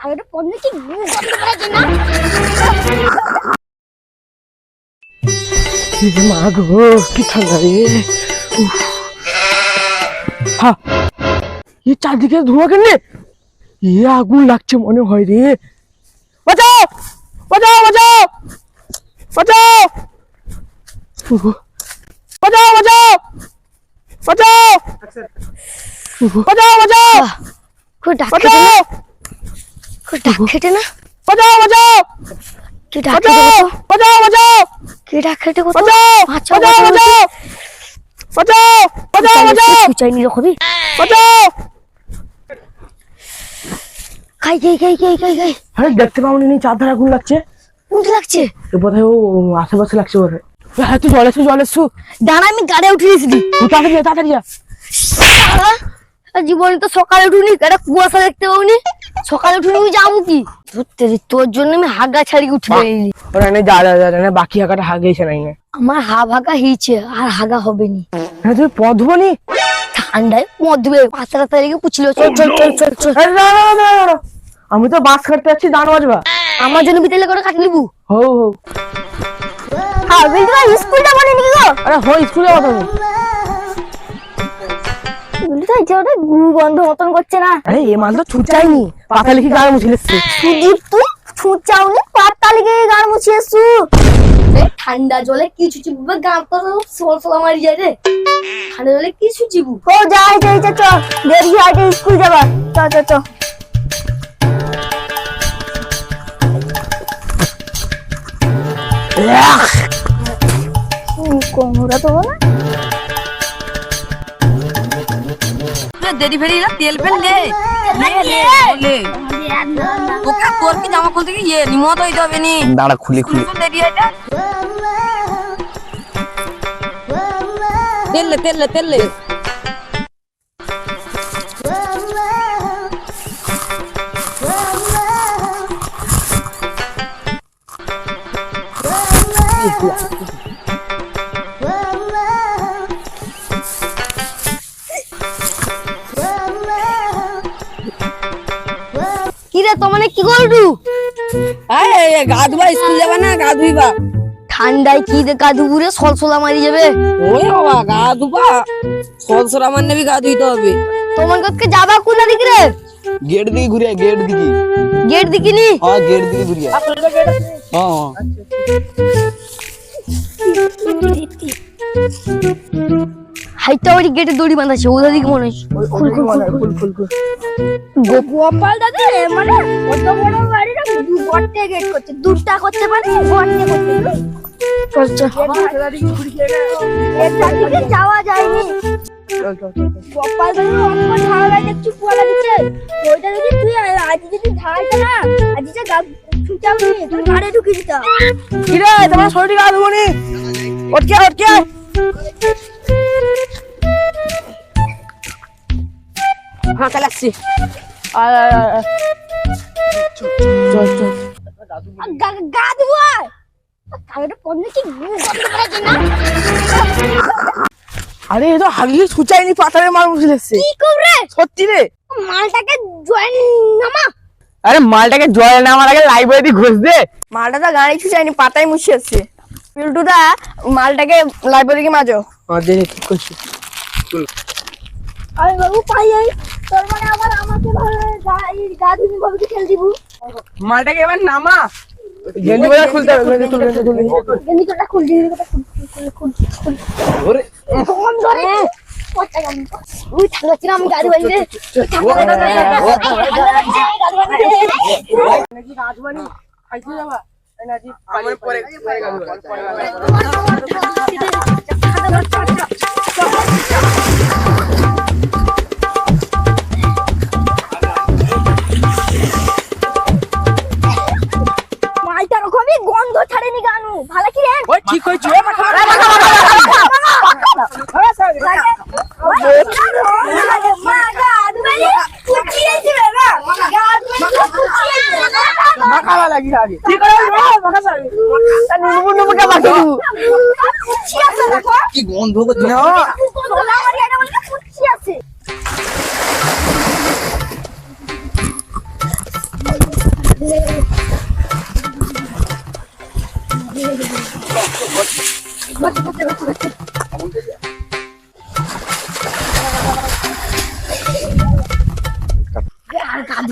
কাগজটা পড়লে কি গন্ধ করেছে না মা গো কি ঠান্ডা রে উফ। হা এ চারদিকে ধোঁয়া কেন রে? এ আগুন লাগছে মনে হয় রে বাঁচাও বাঁচাও বাঁচাও বাঁচাও উফ। বাঁচাও বাঁচাও বাঁচাও উফ। বাঁচাও বাঁচাও খুব ডাক খেটে না বাঁচাও খুব ডাক খেটে না? বাঁচাও বাঁচাও কি ডাক খেটে বাঁচাও কত বাঁচাও বাঁচাও কি ডাক খেটে কত বাঁচাও বাঁচাও, বাঁচাও বাঁচাও, বাঁচাও বাঁচাও বাঁচাও বাঁচাও রকমই বাঁচাও খাই খাই খাই খাই খাই খাই। আরে দেখতে পাবনি নি চার ধারা আগুন লাগছে। লাগছে বোধহয় ও আশেপাশে লাগছে বোধহয়। হ্যাঁ তুই জল এসু দাঁড়া আমি গাড়ি উঠে তুই তাড়াতাড়ি যা তাড়াতাড়ি যা। জীবনে তো সকালে উঠুনি একটা কুয়াশা দেখতে পাবনি সকালে উঠুনি আমি যাব কি? ধরতে তোর জন্য আমি হাগা ছাড়ি উঠে বেরিয়ে ওরা এনে যা যা যা বাকি হাঁকাটা হাগেছে নাই আমার হা ভাগা হিছে আর হাগা হবে নি হ্যাঁ পথ ধুবনি ঠান্ডায় মধ্যে পাতা টাতা লেগে পুছিল চল চল চল চল চল। আমি তো বাস কাটতে যাচ্ছি দান বাজবা আমার জন্য বিতেলে করে কাটি নিবু। হো হো। হ্যাঁ বিলটা স্কুলটা বলে নাকি গো। আরে হো স্কুলে কথা যে ওটা গন্ধ মতন করছে না। আরে এ মাল তো ছুট যায়নি পাতা লিখে গায়ে মুছে এসছে। সুদীপ তুই ছুঁচাওনি পাতা লেগে গান মুছিয়ে সু ঠান্ডা জলে কিছু চিববে সোল সোল যায় রে। ঠান্ডা জলে কিছু চিবু ও যাই যাই যা চ দেরি আগে স্কুল যাবা চ চ চ। কোমরা তো না দেরি ফেরি না তেল ফেল লে লে লে বলে ওকে তোর কি জামা খুলতে কি ইয়ে নিমত হইতে হবে নি? দাঁড়া খুলি খুলি। দেরি এটা। তেল তেল তেল কি রে তোমানে কি করলু? আয় গা ধুবা স্কুল যাবা না গা ধুইবা ঠান্ডায় কি দে গা দুপুরে সলসলা মারি যাবে? ওই বাবা গা ধুবা সরসরা আমার নেবি গা ধুইতে হবে। তোমার কাছে যাবা কোন দিকে রে? গেট দিকে ঘুরে গেট দিকে। গেট দিকে নি? হ্যাঁ গেট দিকে ঘুরে। হ্যাঁ হ্যাঁ। হাইটা ওই গেটে দড়ি বাঁধাছে ওদের দিকে মনে হচ্ছে খুল খুল খুল খুল। খুল গোপাল দাদা মানে কত বড় বাড়িটা গর্তে গেট করছে। দুটা করতে পারে গর্তে করতে যাওয়া যায়নি। গোপাল দাদা অন্য ঝাড়া দেখছি পোলা দিচ্ছে। ওইটা যদি তুই আজ যদি না আজ যে গা ছুটাবি তুই ঘাড়ে ঢুকে দিতাম কি রে তোমার শরীর গা ধুবনি ওটকে ওটকে আয় আয় আয় আয়। গা দেবো আর। কাগজটা পড়লে কি গন্ধ করেছে না? আরে এ তো হাগিয়ে ছুচাইনি পাতারে মাল এসছে কি করবে? সত্যি রে। মালটাকে জয়েন নামা। আরে মালটাকে জল না আমার আগে লাইব্রেরি ঘুষ দে। মালটা তো গাড়ি ছুচাইনি পাতায় মুছে এসছে পিল্টুদা মালটাকে লাইব্রেরিকে মাজো ঠিক করছি। আরে বাবু পাই যাই তোর মানে আবার আমাকে ভালো গা- ধুবি ভাবে খেল দিব? মালটাকে এবার নামা। গেঞ্জি বোঝা খুলতে হবে গেঞ্জি খুল গেঞ্জি খুল গেঞ্জি কোটা খুল দিবি কোটা খুল খুল খুল খুল ওরে, ফোন ধরে। আমি গাড়ি? খাইতে যাবা? পরে পরে পরে কে গন্ধ করছে না। সোনা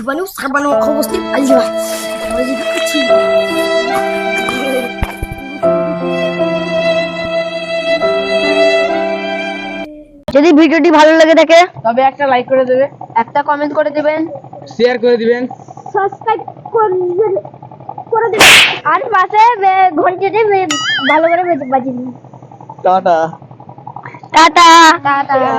বানু সাবানো খবস্তি পালিয়ে যদি ভিডিওটি ভালো লাগে থাকে তবে একটা লাইক করে দেবে। একটা কমেন্ট করে দেবেন। শেয়ার করে দিবেন। সাবস্ক্রাইব করবেন। করে দেবেন। আর পাশে ঘন্টিটি ভালো করে বাজিয়ে দিন। টাটা। টাটা। টাটা।